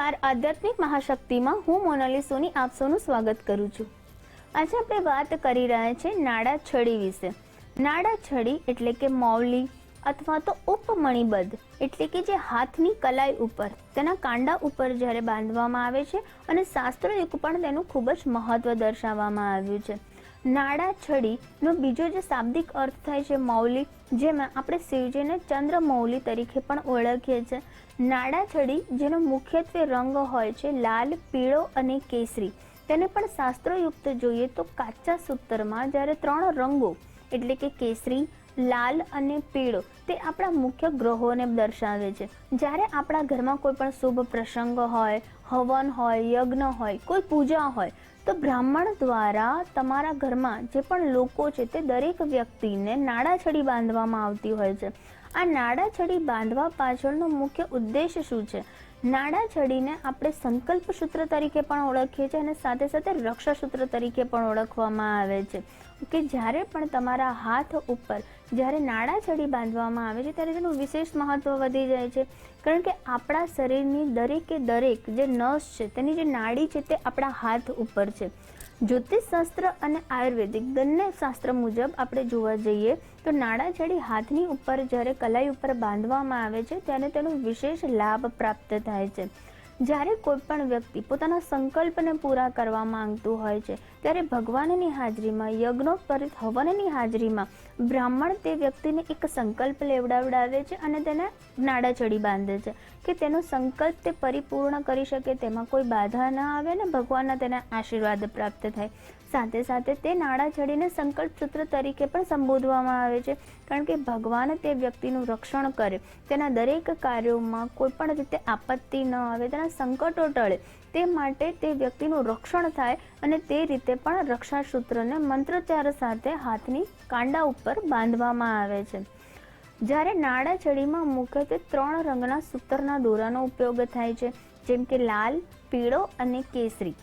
નમસ્કાર. આધ્યાત્મિક મહાશક્તિમાં હું મોનાલી સોની આપ સૌનું સ્વાગત કરું છું. આજે આપણે વાત કરી રહ્યા છીએ નાડા છડી વિશે. નાડા છડી એટલે કે મૌલી અથવા તો ઉપમણિબદ્ધ એટલે કે જે હાથની કલાઈ ઉપર, તેના કાંડા ઉપર જ્યારે બાંધવામાં આવે છે અને શાસ્ત્રયુગ પણ તેનું ખૂબ જ મહત્વ દર્શાવવામાં આવ્યું છે. નાડા છડીનો બીજો જે શાબ્દિક અર્થ થાય છે મૌલી જેમાં આપણે શિવજીને ચંદ્ર મૌલી તરીકે પણ ઓળખીએ છીએ. નાડા છડી જેનો મુખ્યત્વે રંગ હોય છે લાલ, પીળો અને કેસરી. તેને પણ શાસ્ત્રોયુક્ત જોઈએ તો કાચા સૂત્રમાં જ્યારે ત્રણ રંગો, એટલે કે કેસરી લાલ અને પીળો તે આપણા મુખ્ય ગ્રહોને દર્શાવે છે. જ્યારે આપણા ઘરમાં કોઈ પણ શુભ પ્રસંગ હોય, હવન હોય, યજ્ઞ હોય, કોઈ પૂજા હોય, તો બ્રાહ્મણ દ્વારા તમારા ઘરમાં જે પણ લોકો છે તે દરેક વ્યક્તિને નાડાછડી બાંધવામાં આવતી હોય છે. આ નાડાછડી બાંધવા પાછળનો મુખ્ય ઉદ્દેશ શું છે? નાડાછડીને આપણે સંકલ્પ સૂત્ર તરીકે પણ ઓળખીએ છીએ અને સાથે સાથે રક્ષા સૂત્ર તરીકે પણ ઓળખવામાં આવે છે. કે જ્યારે પણ તમારા હાથ ઉપર જ્યારે નાડાછડી બાંધવામાં આવે છે, ત્યારે તેનું વિશેષ મહત્વ વધી જાય છે. કારણ કે આપણા શરીરની દરેકે દરેક જે નસ છે, તેની જે નાડી છે, તે આપણા હાથ ઉપર છે. જ્યોતિષ શાસ્ત્ર અને આયુર્વેદિક બંને શાસ્ત્ર મુજબ આપણે જોવા જઈએ, તો નાડાછડી હાથની ઉપર જ્યારે કલાઈ ઉપર બાંધવામાં આવે છે, ત્યારે તેનો વિશેષ લાભ પ્રાપ્ત થાય છે. જ્યારે કોઈ પણ વ્યક્તિ પોતાના સંકલ્પને પૂરા કરવા માંગતું હોય છે, ત્યારે ભગવાનની હાજરીમાં યજ્ઞોપરિત હવનની હાજરીમાં બ્રાહ્મણ તે વ્યક્તિને એક સંકલ્પ લેવડાવડાવે છે અને તેને નાડાચડી બાંધે છે કે તેનો સંકલ્પ તે પરિપૂર્ણ કરી શકે, તેમાં કોઈ બાધા ન આવે ને ભગવાનના તેને આશીર્વાદ પ્રાપ્ત થાય. સાથે સાથે તે નાડા ચડીને સંકલ્પ સૂત્ર તરીકે પણ સંબોધવામાં આવે છે, કારણ કે ભગવાન તે વ્યક્તિનું રક્ષણ કરે. તેના દરેક કાર્યોમાં કોઈ પણ રીતે આપત્તિ ન આવે, તેના સંકટો ટળે. તે માટે તે વ્યક્તિનું રક્ષણ થાય અને તે રીતે પણ રક્ષા સૂત્રને મંત્રોચ્ચાર સાથે હાથની કાંડા ઉપર બાંધવામાં આવે છે. જ્યારે નાડા ચડીમાં મુખ્યત્વે ત્રણ રંગના સૂતરના દોરાનો ઉપયોગ થાય છે, જેમ કે લાલ, પીળો અને કેસરી.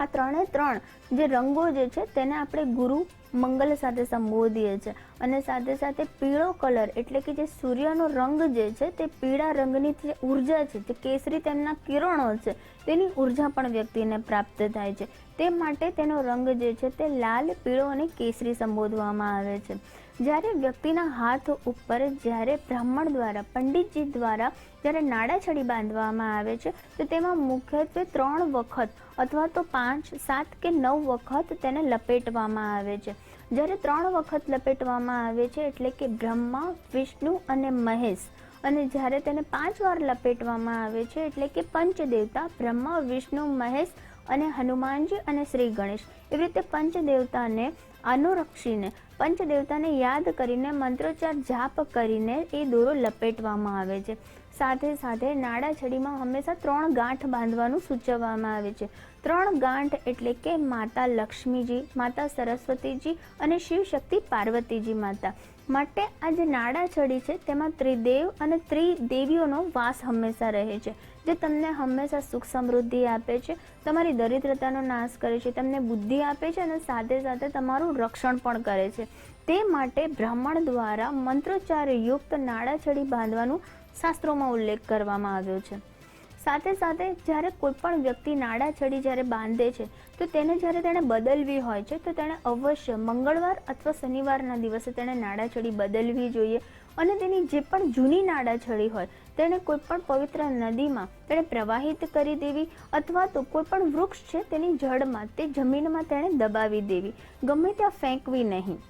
આ ત્રણે ત્રણ જે રંગો જે છે તેને આપણે ગુરુ મંગલ સાથે સંબોધીએ છીએ. અને સાથે સાથે પીળો કલર એટલે કે જે સૂર્યનો રંગ જે છે તે પીળા રંગની જે ઊર્જા છે તે કેસરી તેમના કિરણો છે તેની ઊર્જા પણ વ્યક્તિને પ્રાપ્ત થાય છે. તે માટે તેનો રંગ જે છે તે લાલ, પીળો અને કેસરી સંબોધવામાં આવે છે. જ્યારે વ્યક્તિના હાથ ઉપર જ્યારે બ્રાહ્મણ દ્વારા, પંડિતજી દ્વારા જ્યારે નાડાછડી બાંધવામાં આવે છે, તો તેમાં મુખ્યત્વે ત્રણ વખત અથવા તો પાંચ, સાત કે નવ વખત તેને લપેટવામાં આવે છે. જ્યારે ત્રણ વખત લપેટવામાં આવે છે એટલે કે બ્રહ્મા, વિષ્ણુ અને મહેશ. અને જ્યારે તેને પાંચ વાર લપેટવામાં આવે છે એટલે કે પંચદેવતા, બ્રહ્મા, વિષ્ણુ, મહેશ અને હનુમાનજી અને શ્રી ગણેશ. એવી રીતે પંચદેવતાને અનુરક્ષીને, પંચદેવતાને યાદ કરીને મંત્રોચ્ચાર જાપ કરીને એ દોરો લપેટવામાં આવે છે. સાથે સાથે નાડા છડીમાં હંમેશા ત્રણ ગાંઠ બાંધવાનું સૂચવવામાં આવે છે. ત્રણ ગાંઠ એટલે કે માતા લક્ષ્મીજી, માતા સરસ્વતીજી અને શિવશક્તિ પાર્વતીજી માતા. માટે આ જે નાડા છડી છે, તેમાં ત્રિદેવ અને ત્રિદેવીઓનો વાસ હંમેશા રહે છે. જે તમને હંમેશા સુખ સમૃદ્ધિ આપે છે, તમારી દરિદ્રતાનો નાશ કરે છે, તમને બુદ્ધિ આપે છે અને સાથે સાથે તમારું રક્ષણ પણ કરે છે. તે માટે બ્રાહ્મણ દ્વારા મંત્રોચ્ચાર યુક્ત નાડાછડી બાંધવાનું શાસ્ત્રોમાં ઉલ્લેખ કરવામાં આવ્યો છે. સાથે સાથે જ્યારે કોઈ પણ વ્યક્તિ નાડા છડી જ્યારે બાંધે છે, તો તેને જ્યારે તેણે બદલવી હોય છે, તો તેણે અવશ્ય મંગળવાર અથવા શનિવારના દિવસે તેણે નાડા છડી બદલવી જોઈએ. અને તેની જે પણ જૂની નાડા છડી હોય, તેણે કોઈ પણ પવિત્ર નદીમાં તેણે પ્રવાહિત કરી દેવી અથવા તો કોઈ પણ વૃક્ષ છે તેની જળમાં, તે જમીનમાં તેણે દબાવી દેવી. ગમે ત્યાં ફેંકવી નહીં.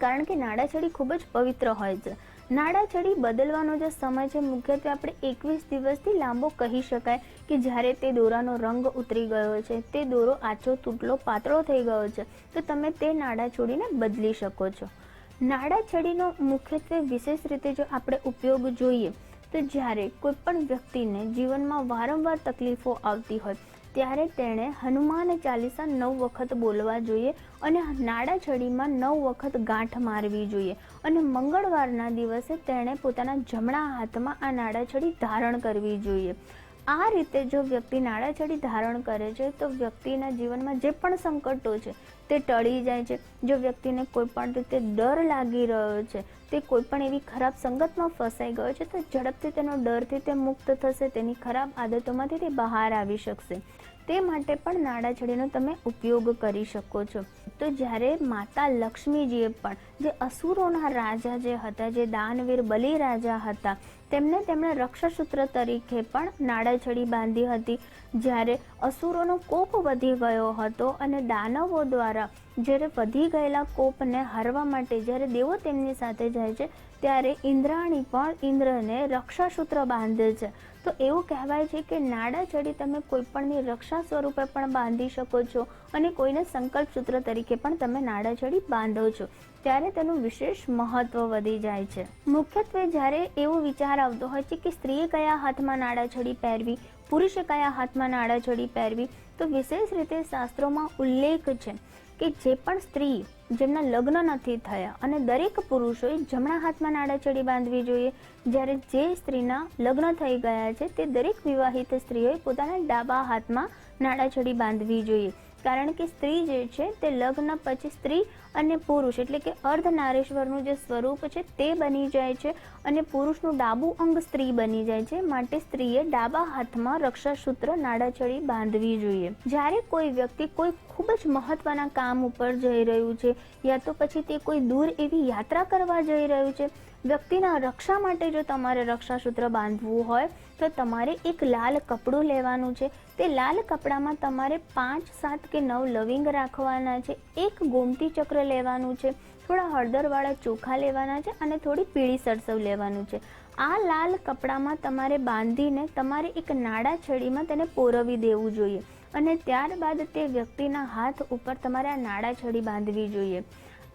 કારણ કે નાડાછડી ખૂબ જ પવિત્ર હોય છે. નાડાછડી બદલવાનો જે સમય છે, મુખ્યત્વે આપણે એકવીસ દિવસથી લાંબો કહી શકાય કે જ્યારે તે દોરાનો રંગ ઉતરી ગયો છે, તે દોરો આછો તૂટલો પાતળો થઈ ગયો છે, તો તમે તે નાડા છોડીને બદલી શકો છો. નાડા છડીનો મુખ્યત્વે વિશેષ રીતે જો આપણે ઉપયોગ જોઈએ, તો જ્યારે કોઈ પણ વ્યક્તિને જીવનમાં વારંવાર તકલીફો આવતી હોય ત્યારે તેણે હનુમાન ચાલીસા નવ વખત બોલવા જોઈએ અને નાડા છડીમાં નવ વખત ગાંઠ મારવી જોઈએ. અને મંગળવારના દિવસે તેણે પોતાના જમણા હાથમાં આ નાડાછડી ધારણ કરવી જોઈએ. આ રીતે જો વ્યક્તિ નાડાછડી ધારણ કરે છે, તો વ્યક્તિના જીવનમાં જે પણ સંકટો છે, તે ટળી જાય છે. જો વ્યક્તિને કોઈ પણ રીતે ડર લાગી રહ્યો છે તે કોઈ પણ એવી ખરાબ સંગતમાં ફસાઈ ગયો છે તો ઝડપથી તેનો ડરથી તે મુક્ત થશે, તેની ખરાબ આદતોમાંથી તે બહાર આવી શકશે. તે માટે પણ નાડાછડીનો તમે ઉપયોગ કરી શકો છો. તો જ્યારે માતા લક્ષ્મીજીએ પણ જે અસુરોના રાજા જે હતા, જે દાનવીર બલિ રાજા હતા, તેમને તેમણે રક્ષાસૂત્ર તરીકે પણ નાડાછડી બાંધી હતી. જ્યારે અસુરોનો કોપ વધી ગયો હતો અને દાનવો દ્વારા જ્યારે વધી ગયેલા કોપને હરવા માટે જ્યારે દેવો તેમની સાથે જાય છે, ત્યારે ઇન્દ્રાણી પણ ઇન્દ્રને રક્ષાસૂત્ર બાંધે છે. તો એવું કહેવાય છે કે નાડાછડી તમે કોઈપણની રક્ષા સ્વરૂપે પણ બાંધી શકો છો અને કોઈને સંકલ્પ સૂત્ર તરીકે પણ તમે નાડાછડી બાંધો છો. ત્યારે તેનું વિશેષ મહત્વ વધી જાય છે. મુખ્યત્વે જ્યારે એવો વિચાર આવતો હોય છે કે સ્ત્રીએ કયા હાથમાં નાડાછડી પહેરવી, પુરુષે કયા હાથમાં નાડાછડી પહેરવી, તો વિશેષ રીતે શાસ્ત્રોમાં ઉલ્લેખ છે કે જે પણ સ્ત્રી જેમના લગ્ન નથી થયા અને દરેક પુરુષોએ જમણા હાથમાં નાડાચડી બાંધવી જોઈએ, જ્યારે જે સ્ત્રીના લગ્ન થઈ ગયા છે તે દરેક વિવાહિત સ્ત્રીઓએ પોતાના ડાબા હાથમાં નાડાછડી બાંધવી જોઈએ. કારણ કે સ્ત્રી જે છે, તે લગ્ન પછી સ્ત્રી અને પુરુષ, એટલે કે અર્ધનારેશ્વરનું જે સ્વરૂપ છે, તે બની જાય છે અને પુરુષનું ડાબું અંગ સ્ત્રી બની જાય છે. માટે સ્ત્રીએ ડાબા હાથમાં રક્ષાસૂત્ર, નાડાછડી બાંધવી જોઈએ. જ્યારે કોઈ વ્યક્તિ કોઈ ખૂબ જ મહત્વના કામ ઉપર જઈ રહ્યું છે, યા તો પછી તે કોઈ દૂર એવી યાત્રા કરવા જઈ રહ્યું છે વ્યક્તિના રક્ષા માટે જો તમારે રક્ષાસૂત્ર બાંધવું હોય, તો તમારે એક લાલ કપડું લેવાનું છે. તે લાલ કપડામાં તમારે પાંચ, સાત કે નવ લવિંગ રાખવાના છે. એક ગોમતી ચક્ર લેવાનું છે. થોડા હળદરવાળા ચોખા લેવાના છે અને થોડી પીળી સરસવ લેવાનું છે. આ લાલ કપડામાં તમારે બાંધીને તમારે એક નાડા છડીમાં તેને પોરવી દેવું જોઈએ. અને ત્યારબાદ તે વ્યક્તિના હાથ ઉપર તમારે આ નાડા છડી બાંધવી જોઈએ.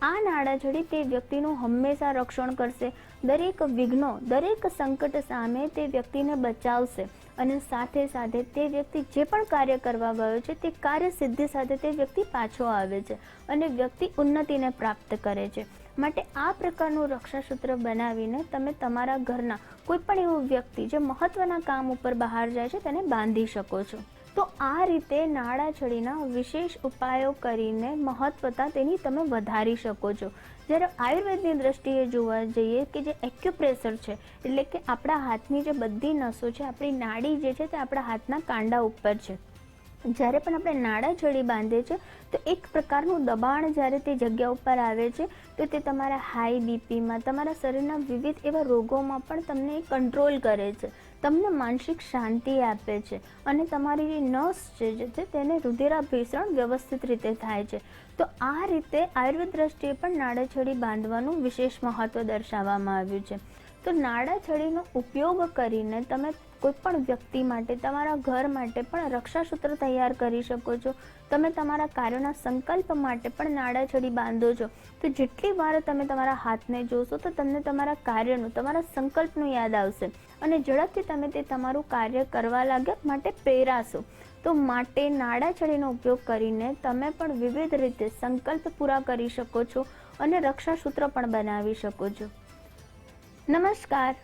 આ નાડાછડી તે વ્યક્તિનું હંમેશા રક્ષણ કરશે. દરેક વિઘ્નો, દરેક સંકટ સામે તે વ્યક્તિને બચાવશે અને સાથે સાથે તે વ્યક્તિ જે પણ કાર્ય કરવા ગયો છે, તે કાર્ય સિદ્ધિ સાથે તે વ્યક્તિ પાછો આવે છે અને વ્યક્તિ ઉન્નતિને પ્રાપ્ત કરે છે. માટે આ પ્રકારનું રક્ષાસૂત્ર બનાવીને તમે તમારા ઘરના કોઈ પણ એવું વ્યક્તિ જે મહત્વના કામ ઉપર બહાર જાય છે, તેને બાંધી શકો છો. તો આ રીતે નાડાછડીના વિશેષ ઉપાયો કરીને મહત્વતા તેની તમે વધારી શકો છો. જ્યારે આયુર્વેદની દ્રષ્ટિએ જોવા જઈએ કે જે એક્યુપ્રેશર છે, એટલે કે આપણા હાથની જે બધી નસો છે, આપણી નાડી જે છે તે આપણા હાથના કાંડા ઉપર છે. જ્યારે પણ આપણે નાડાછડી બાંધીએ છીએ તો એક પ્રકારનું દબાણ જ્યારે તે જગ્યા ઉપર આવે છે, તો તે તમારા હાઈ બીપીમાં તમારા શરીરના વિવિધ એવા રોગોમાં પણ તમને કંટ્રોલ કરે છે. તમને માનસિક શાંતિ આપે છે અને તમારી નસ છે, જે છે તેને રુધિરાભિસરણ વ્યવસ્થિત રીતે થાય છે. તો આ રીતે આયુર્વેદ દ્રષ્ટિએ પણ નાડાછડી બાંધવાનું વિશેષ મહત્ત્વ દર્શાવવામાં આવ્યું છે. તો નાડાછડીનો ઉપયોગ કરીને તમે કોઈ પણ વ્યક્તિ માટે, તમારા ઘર માટે પણ રક્ષાસૂત્ર તૈયાર કરી શકો છો. તમે તમારા કાર્યોના સંકલ્પ માટે પણ નાડાછડી બાંધો છો. તો જેટલી વાર તમે તમારા હાથને જોશો, તો તમને તમારા કાર્યનું, તમારા સંકલ્પનું યાદ આવશે. અને ઝડપથી તમે તે તમારું કાર્ય કરવા લાગ્યા માટે પ્રેરાશો. તો માટે નાડાછડીનો ઉપયોગ કરીને તમે પણ વિવિધ રીતે સંકલ્પ પૂરા કરી શકો છો અને રક્ષાસૂત્ર પણ બનાવી શકો છો. નમસ્કાર.